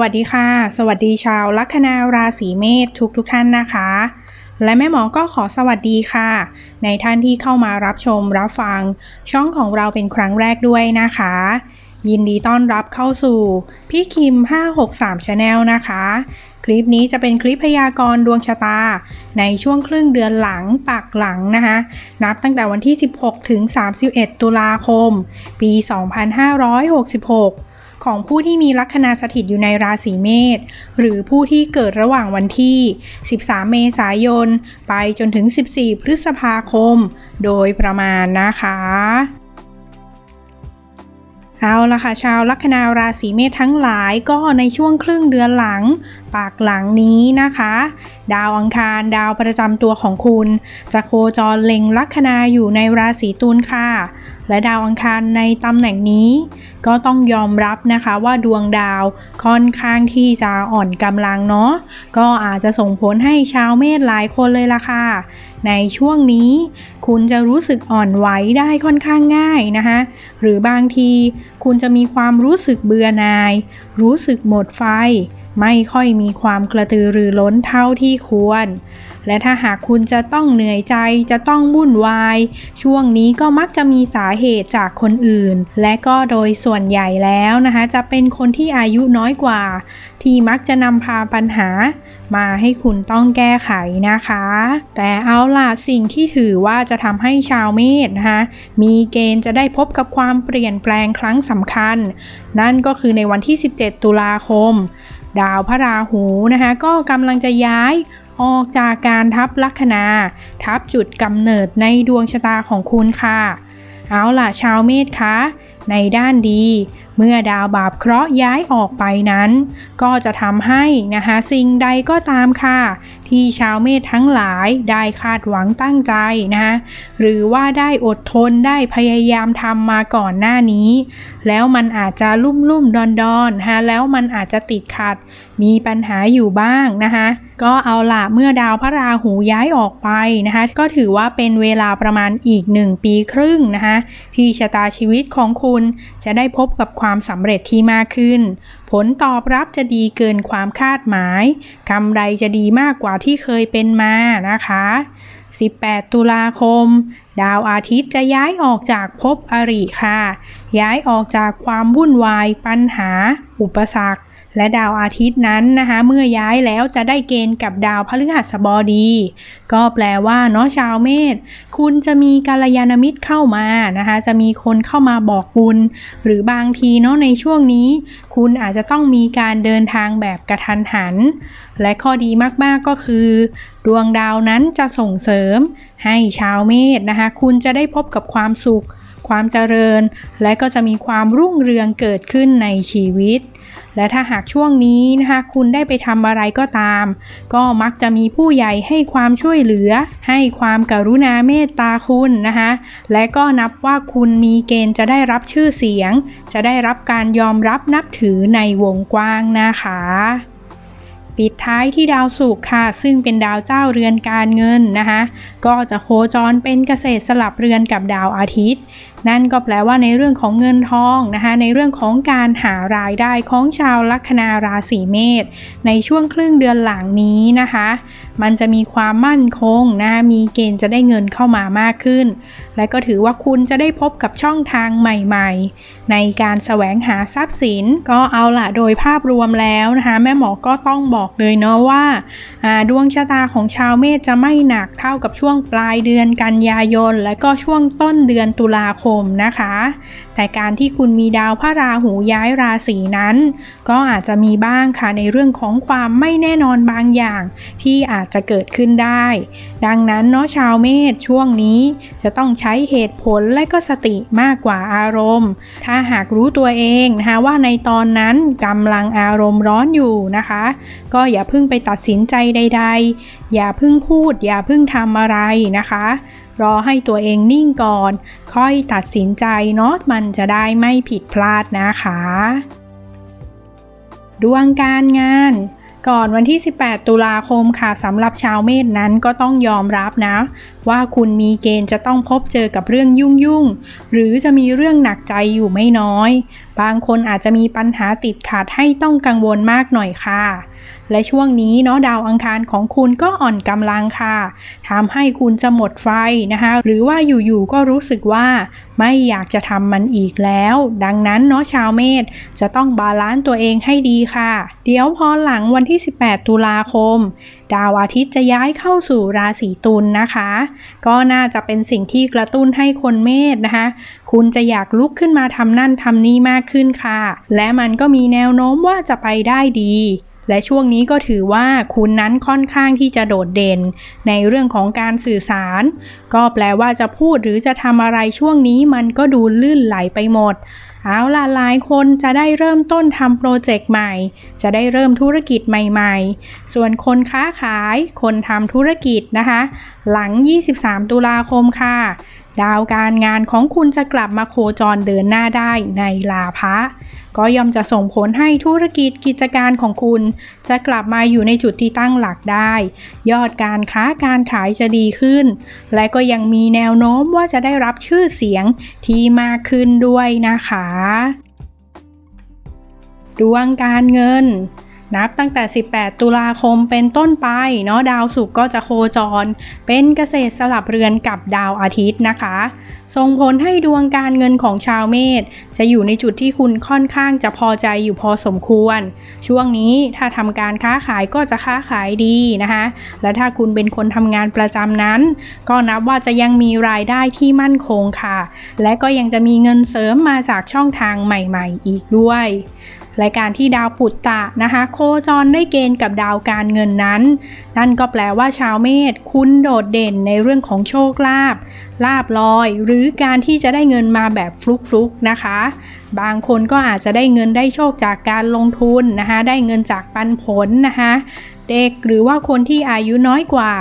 วัสดีค่ะ สวัสดีชาวลัคนาราศีเมษทุกทุกท่านนะคะ และแม่หมอก็ขอสวัสดีค่ะ ในท่านที่เข้ามารับชมรับฟัง ช่องของเราเป็นครั้งแรกด้วยนะคะ ยินดีต้อนรับเข้าสู่พี่คิม 563 Channel นะคะ คลิปนี้จะเป็นคลิปพยากรณ์ดวงชะตา ในช่วงครึ่งเดือนหลังปักหลังนะคะ นับตั้งแต่วันที่ 16 ถึง 31 ตุลาคม ปี 2566 ของผู้ที่มีลัคนาสถิตอยู่ในราศีเมษหรือผู้ที่เกิดระหว่างวันที่ 13 เมษายน ไปจนถึง 14 พฤษภาคม โดยประมาณนะคะ เอาละค่ะชาวลัคนาราศีเมษทั้งหลายก็ในช่วงครึ่งเดือนหลัง ปากหลังนี้นะคะ ดาวอังคารดาวประจำตัวของคุณ จะโคจรเล็งลัคนาอยู่ในราศีตุลค่ะ และดาวอังคารในตำแหน่งนี้ ก็ต้องยอมรับนะคะว่าดวงดาวค่อนข้างที่จะอ่อนกำลังเนาะก็อาจจะส่งผลให้ชาวเมษหลายคนเลยล่ะค่ะในช่วงนี้ คุณจะรู้สึกอ่อนไหวได้ค่อนข้างง่ายนะคะหรือบางทีคุณจะมีความรู้สึกเบื่อหน่าย รู้สึกหมดไฟ ไม่ค่อยมีความกระตือรือร้นเท่าที่ควร และถ้าหากคุณจะต้องเหนื่อยใจจะต้องวุ่นวาย ช่วงนี้ก็มักจะมีสาเหตุจากคนอื่น และก็โดยส่วนใหญ่แล้วนะคะ จะเป็นคนที่อายุน้อยกว่า ที่มักจะนำพาปัญหามาให้คุณต้องแก้ไขนะคะ แต่เอาล่ะสิ่งที่ถือว่าจะทำให้ชาวเมษนะคะมีเกณฑ์จะได้พบกับความเปลี่ยนแปลงครั้งสำคัญ นั่นก็คือในวันที่ 17 ตุลาคม ดาวพระราหูนะคะก็กำลังจะย้ายออกจากการทับลัคนา ทับจุดกำเนิดในดวงชะตาของคุณค่ะ เอาล่ะชาวเมษคะในด้านดี เมื่อดาวบาปเคราะห์ย้ายออกไปนั้น ก็จะทำให้นะคะสิ่งใดก็ตามค่ะ ที่ชาวเมษทั้งหลายได้คาดหวังตั้งใจนะคะหรือว่าได้อดทนได้พยายามทำมาก่อนหน้านี้ แล้วมันอาจจะลุ่มลุ่มดอนดอนฮะแล้วมันอาจจะติดขัด มีปัญหาอยู่บ้างนะคะก็เอาละเมื่อดาวพระราหูย้ายออกไปนะคะก็ถือว่าเป็นเวลาประมาณอีกหนึ่งปีครึ่งนะคะที่ชะตาชีวิตของคุณจะได้พบกับความสำเร็จที่มากขึ้น ผลตอบรับจะดีเกินความคาดหมายกำไรจะดีมากกว่าที่เคยเป็นมานะคะ 18 ตุลาคม ดาวอาทิตย์จะย้ายออกจากภพอริค่ะ ย้ายออกจากความวุ่นวายปัญหา อุปสรรค และดาวอาทิตย์นั้นนะคะเมื่อย้ายแล้วจะได้เกณฑ์กับดาวพฤหัสบดี ก็แปลว่าเนาะชาวเมษคุณจะมีกัลยาณมิตรเข้ามานะคะจะมีคนเข้ามาบอกบุญ หรือบางทีเนาะในช่วงนี้ คุณอาจจะต้องมีการเดินทางแบบกระทันหัน และข้อดีมากๆก็คือ ดวงดาวนั้นจะส่งเสริม ให้ชาวเมษนะคะคุณจะได้พบกับความสุข ความเจริญ และก็จะมีความรุ่งเรืองเกิดขึ้นในชีวิต และถ้าหากช่วงนี้นะคะคุณได้ไปทำอะไรก็ตาม ก็มักจะมีผู้ใหญ่ให้ความช่วยเหลือ ให้ความกรุณาเมตตาคุณนะคะและก็นับว่าคุณมีเกณฑ์จะได้รับชื่อเสียง จะได้รับการยอมรับนับถือในวงกว้างนะคะปิดท้ายที่ดาวศุกร์ค่ะ ซึ่งเป็นดาวเจ้าเรือนการเงินนะคะก็จะโคจรเป็นเกษตรสลับเรือนกับดาวอาทิตย์ นั่นก็แปลว่าในเรื่องของเงินทองนะคะในเรื่องของการหารายได้ของชาวลัคนาราศีเมษในช่วงครึ่งเดือนหลังนี้นะคะ มันจะมีความมั่นคงนะคะมีเกณฑ์จะได้เงินเข้ามามากขึ้น และก็ถือว่าคุณจะได้พบกับช่องทางใหม่ๆ ในการแสวงหาทรัพย์สินก็เอาละโดยภาพรวมแล้วนะคะแม่หมอก็ต้องบอกเลยเนาะว่าาดวงชะตาของชาวเมษจะไม่หนักเท่ากับช่วงปลายเดือนกันยายน และก็ช่วงต้นเดือนตุลาคมนะคะ แต่การที่คุณมีดาวพระราหูย้ายราศีนั้น ก็อาจจะมีบ้างค่ะในเรื่องของความไม่แน่นอนบางอย่าง ที่อาจจะเกิดขึ้นได้ ดังนั้นเนาะชาวเมษช่วงนี้จะต้องใช้เหตุผลและก็สติมากกว่าอารมณ์ ถ้าหากรู้ตัวเองนะคะว่าในตอนนั้นกำลังอารมณ์ร้อนอยู่นะคะ ก็อย่าเพิ่งไปตัดสินใจใด ๆ อย่าเพิ่งพูด อย่าเพิ่งทำอะไรนะคะ รอให้ตัวเองนิ่งก่อน ค่อยตัดสินใจเนาะมันจะได้ไม่ผิดพลาดนะคะ ดวงการงานก่อนวันที่ 18 ตุลาคมค่ะสำหรับชาวเมษนั้นก็ต้องยอมรับนะ ว่าคุณมีเกณฑ์จะต้องพบเจอกับเรื่องยุ่งยุ่งหรือจะมีเรื่องหนักใจอยู่ไม่น้อย บางคนอาจจะมีปัญหาติดขัดให้ต้องกังวลมากหน่อยค่ะ และช่วงนี้เนาะดาวอังคารของคุณก็อ่อนกำลังค่ะทำให้คุณจะหมดไฟนะคะ หรือว่าอยู่ๆก็รู้สึกว่าไม่อยากจะทำมันอีกแล้ว ดังนั้นเนาะชาวเมษจะต้องบาลานซ์ตัวเองให้ดีค่ะ เดี๋ยวพอหลังวันที่ 18 ตุลาคม ดาวอาทิตย์จะย้ายเข้าสู่ราศีตุลนะคะ ก็น่าจะเป็นสิ่งที่กระตุ้นให้คนเมษนะคะ คุณจะอยากลุกขึ้นมาทำนั่นทำนี่มากขึ้นค่ะ และมันก็มีแนวโน้มว่าจะไปได้ดีและช่วงนี้ก็ถือว่าคุณนั้นค่อนข้างที่จะโดดเด่น ในเรื่องของการสื่อสาร ก็แปลว่าจะพูดหรือจะทำอะไรช่วงนี้มันก็ดูลื่นไหลไปหมด เอาล่ะหลายคนจะได้เริ่มต้นทำโปรเจกต์ใหม่ จะได้เริ่มธุรกิจใหม่ๆ ส่วนคนค้าขาย คนทำธุรกิจนะคะ หลัง 23 ตุลาคมค่ะ ดาวการงานของคุณจะกลับมาโคจรเดินหน้าได้ในลาภะก็ย่อมจะส่งผลให้ธุรกิจกิจการของคุณ จะกลับมาอยู่ในจุดที่ตั้งหลักได้ ยอดการค้าการขายจะดีขึ้น และก็ยังมีแนวโน้มว่าจะได้รับชื่อเสียงที่มากขึ้นด้วยนะคะ ดวงการเงิน นับตั้งแต่ 18 ตุลาคมเป็นต้นไปเนาะดาวศุกร์ก็จะโคจร เป็นเกษตรสลับเรือนกับดาวอาทิตย์นะคะ ส่งผลให้ดวงการเงินของชาวเมษจะอยู่ในจุดที่คุณค่อนข้างจะพอใจอยู่พอสมควร ช่วงนี้ถ้าทำการค้าขายก็จะค้าขายดีนะคะ และถ้าคุณเป็นคนทำงานประจำนั้น ก็นับว่าจะยังมีรายได้ที่มั่นคงค่ะ และก็ยังจะมีเงินเสริมมาจากช่องทางใหม่ ๆ อีกด้วย และการที่ดาวปุตตะนะคะโคจรได้เกณฑ์กับดาวการเงินนั้น นั่นก็แปลว่าชาวเมษคุณโดดเด่นในเรื่องของโชคลาภลาบลอย หรือการที่จะได้เงินมาแบบฟลุกๆนะคะ บางคนก็อาจจะได้เงินได้โชคจากการลงทุนนะคะได้เงินจากปันผลนะคะเด็กหรือว่าคนที่อายุน้อยกว่า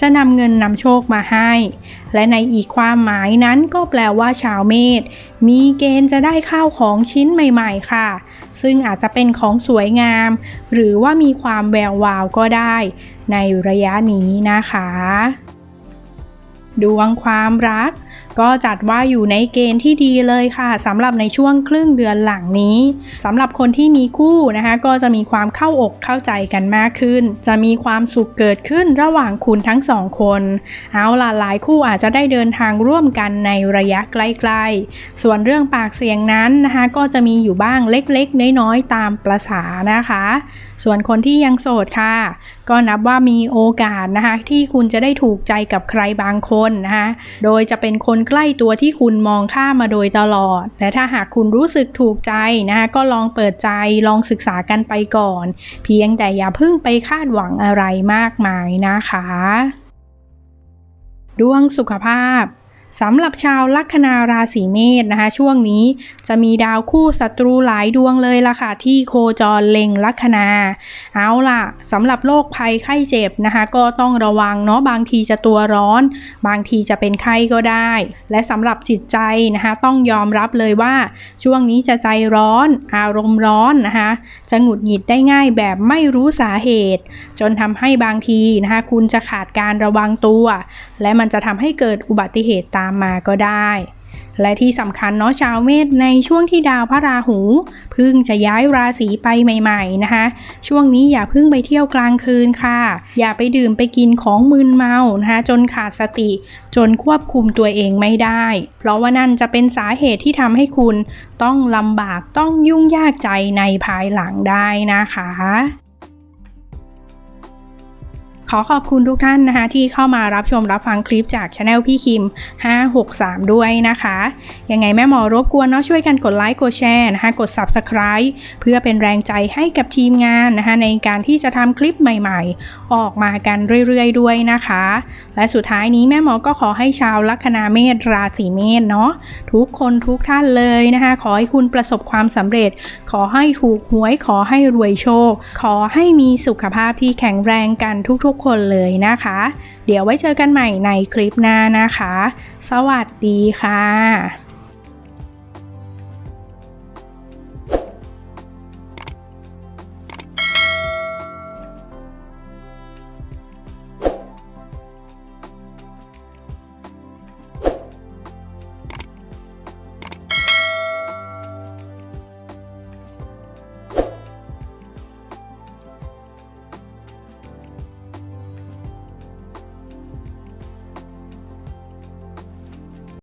จะนำเงินนำโชคมาให้ และในอีกความหมายนั้นก็แปลว่าชาวเมษมีเกณฑ์จะได้ข้าวของชิ้นใหม่ ๆ ค่ะ ซึ่งอาจจะเป็นของสวยงาม หรือว่ามีความแวววาวก็ได้ในระยะนี้นะคะ ดวงความรักก็จัดว่าอยู่ในเกณฑ์ที่ดีเลยค่ะสำหรับในช่วงครึ่งเดือนหลังนี้สำหรับคนที่มีคู่นะคะ ก็จะมีความเข้าอกเข้าใจกันมากขึ้น จะมีความสุขเกิดขึ้นระหว่างคุณทั้งสองคน เอาล่ะหลายคู่อาจจะได้เดินทางร่วมกันในระยะใกล้ๆ ส่วนเรื่องปากเสียงนั้นนะคะ ก็จะมีอยู่บ้างเล็กๆ น้อยๆ ตามประษานะคะ ส่วนคนที่ยังโสดค่ะ ก็นับว่ามีโอกาสนะคะที่คุณจะได้ถูกใจกับใครบางคนนะคะโดยจะเป็นคนใกล้ตัวที่คุณมองข้ามมาโดยตลอด และถ้าหากคุณรู้สึกถูกใจนะคะก็ลองเปิดใจลองศึกษากันไปก่อน เพียงแต่อย่าเพิ่งไปคาดหวังอะไรมากมายนะคะ ดวงสุขภาพ สำหรับชาวลัคนาราศีเมษนะคะ ช่วงนี้จะมีดาวคู่ศัตรูหลายดวงเลยล่ะค่ะ ที่โคจรเล็งลัคนา เอาล่ะสำหรับโรคภัยไข้เจ็บนะคะ ก็ต้องระวังเนาะบางทีจะตัวร้อน บางทีจะเป็นไข้ก็ได้ และสำหรับจิตใจนะคะ ต้องยอมรับเลยว่า ช่วงนี้จะใจร้อน อารมณ์ร้อนนะคะ จะหงุดหงิดได้ง่ายแบบไม่รู้สาเหตุ จนทำให้บางทีนะคะ คุณจะขาดการระวังตัว และมันจะทำให้เกิดอุบัติเหตุตามมาก็ได้ และที่สำคัญเนาะชาวเมษในช่วงที่ดาวพระราหูเพึ่งจะย้ายราศีไปใหม่ๆนะคะ ช่วงนี้อย่าเพึ่งไปเที่ยวกลางคืนค่ะ อย่าไปดื่มไปกินของมึนเมานะคะจนขาดสติ จนควบคุมตัวเองไม่ได้ เพราะว่านั่นจะเป็นสาเหตุที่ทำให้คุณต้องลำบากต้องยุ่งยากใจในภายหลังได้นะคะ ขอขอบคุณทุกท่านนะคะ ที่เข้ามารับชมรับฟังคลิปจากช anel พี่คิม 563 ด้วยนะคะ ยังไงแม่หมอรบกวนเนาะช่วยกันกดไลค์กดแชร์นะคะกด Subscribe เพื่อเป็นแรงใจให้กับทีมงานนะคะในการที่จะทำคลิปใหม่ๆ ออกมากันเรื่อยๆ ด้วยนะคะ และสุดท้ายนี้แม่หมอก็ขอให้ชาวลัคนาเมษราศีเมษเนาะทุกคนทุกท่านเลยนะคะ ขอให้คุณประสบความสำเร็จ ขอให้ถูกหวยขอให้รวยโชค ขอให้มีสุขภาพที่แข็งแรงกันทุกๆกคนเลยนะคะ เดี๋ยวไว้เจอกันใหม่ในคลิปหน้านะคะ สวัสดีค่ะ